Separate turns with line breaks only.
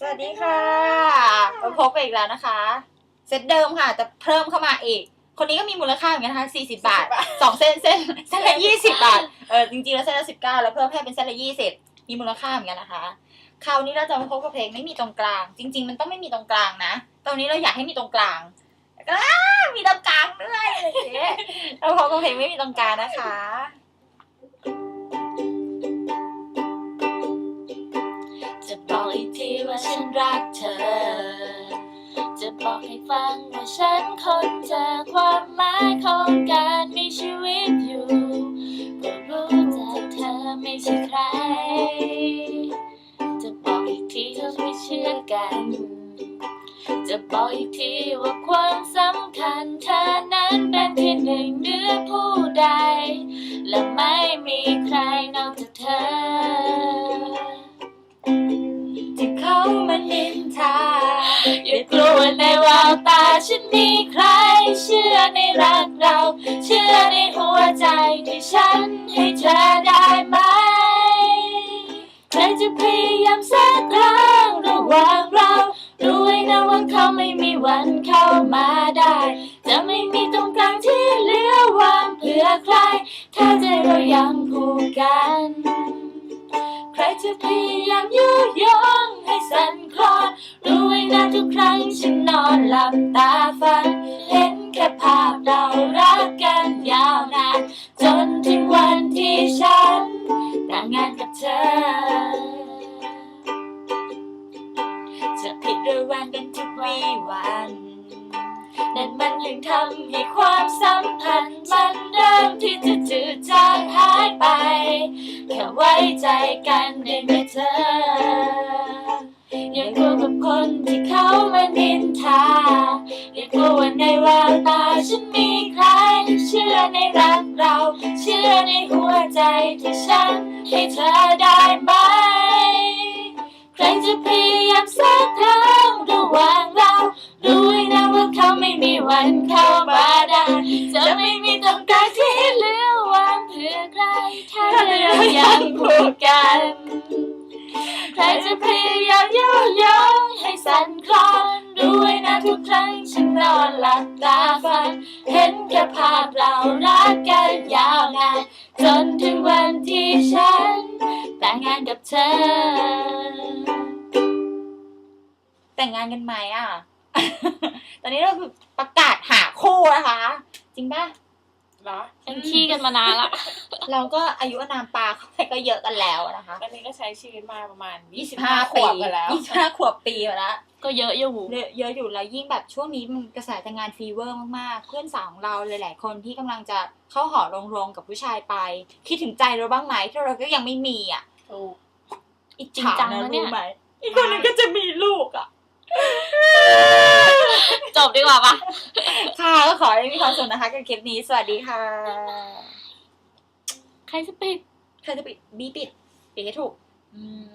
สวัสดีค่ะมาพบกันอีกแล้วนะคะ เซตเดิมค่ะแต่เพิ่มเข้ามาอีก คนนี้ก็มีมูลค่าเหมือนกันนะคะ40 บาทสองเส้นเส้นเส้นละ20 บาท เออจริงๆแล้วเส้นละ19 แล้วเพิ่มให้เป็นเส้นละ20 มีมูลค่าเหมือนกันนะคะ คราวนี้เราจะมาพบกับเพลงไม่มีตรงกลาง จริง ๆ มันต้องไม่มีตรงกลางนะ ตอนนี้เราอยากให้มีตรงกลางก็อ้ามีตรงกลางด้วยอะไรอย่างเงี้ยเราพบกับเพลงไม่มีตรงกลางนะคะ
จะ นรักเธอ จะบอกให้ฟังว่าฉันคนเจอความหมายของการมีชีวิตอยู่ก็รู้จักเธอไม่ใช่ใคร จะบอกอีกทีเธอไม่เชื่อกัน จะบอกอีกทีว่าความสำคัญเธอนั้นเป็นที่หนึ่งเหนือผู้ นิ
นทา
อย่ากลัวในแววตาฉันมีใคร เชื่อในรักเรา เชื่อในหัวใจที่ฉันให้เธอได้ไหมใครจะพยายามสักครั้งระหว่างเรารู้ไว้นะว่าเขาไม่มีวันเข้ามาได้ จะไม่มีตรงกลางที่เหลือวางเพื่อใคร ถ้าใจเรายังผูกกัน ใครจะพยายามยุยงให้สั่น ครั้งฉันนอนหลับตาฝัน เห็นแค่ภาพเรารักกันยาวนาน จนถึงวันที่ฉันแต่งงานกับเธอ จะผิดหรือแหวงกันทุกวีวัน นั่นมันยังทำให้ความสัมพันธ์มันเริ่มที่จะจืดจางหายไป แค่ไว้ใจกันได้ไหมเธอ ว่าในแววตาฉันมีใครเชื่อในรักเรา เชื่อในหัวใจที่ฉันให้เธอได้ไหม ใครจะพยายามสักครั้งระหว่างเรารู้ไว้นะว่าเขาไม่มีวันเข้ามาได้จะไม่มีตรงกางที่เหลือวางเพื่อใครถ้าเรายังผูกกัน ใครจะพยายามยุยงให้สั่นคลอนรู้ไว้นะทุกครั้งฉั นอนหลับตาฝัน เห็นแค่ภาพเรารักกันยาวนานจนถึงวันที่ฉัน แต่งงานกับเธอ
แต่งงานกันไหมอะ ตอนนี้เราคือประกาศหาคู่นะคะ จริงป่ะ
เหรอ
ฉันขี้กันมานานละ
เราก็อายุอานามปลาเข้าไปก็เยอะกันแล้วนะคะ
ตอนนี้ก็ใช้ชีวิตมาประมาณ
25
ข
ปี
วบกันแล้ว
25ขวบปีมาแล้ว
ก็เยอะอยู่
เยอะเยอะอยู่แล้วยิ่งแบบช่วงนี้มันกระแสแต่งงานฟีเวอร์มากๆ เพื่อนสาวของเราหลาย ๆ คนที่กำลังจะเข้าหอโรงๆกับผู้ชายไป คิดถึงใจเราบ้างไหมที่เราก็ยังไม่มีอะ
ถูก
อิจ
จริง
ฉา
จัง
นะ
นะเนี่ย
รู้ไหมอีกคนนึงก็จะมีลูกอะ
จบดีกว่าปะ
ค่ะก็ขอให้มีความสุขนะคะกับคลิปนี้ สวัสดีค่ะ
ใครจะปิด
ใครจะปิดบีปิดปิดให้ถูก
อืม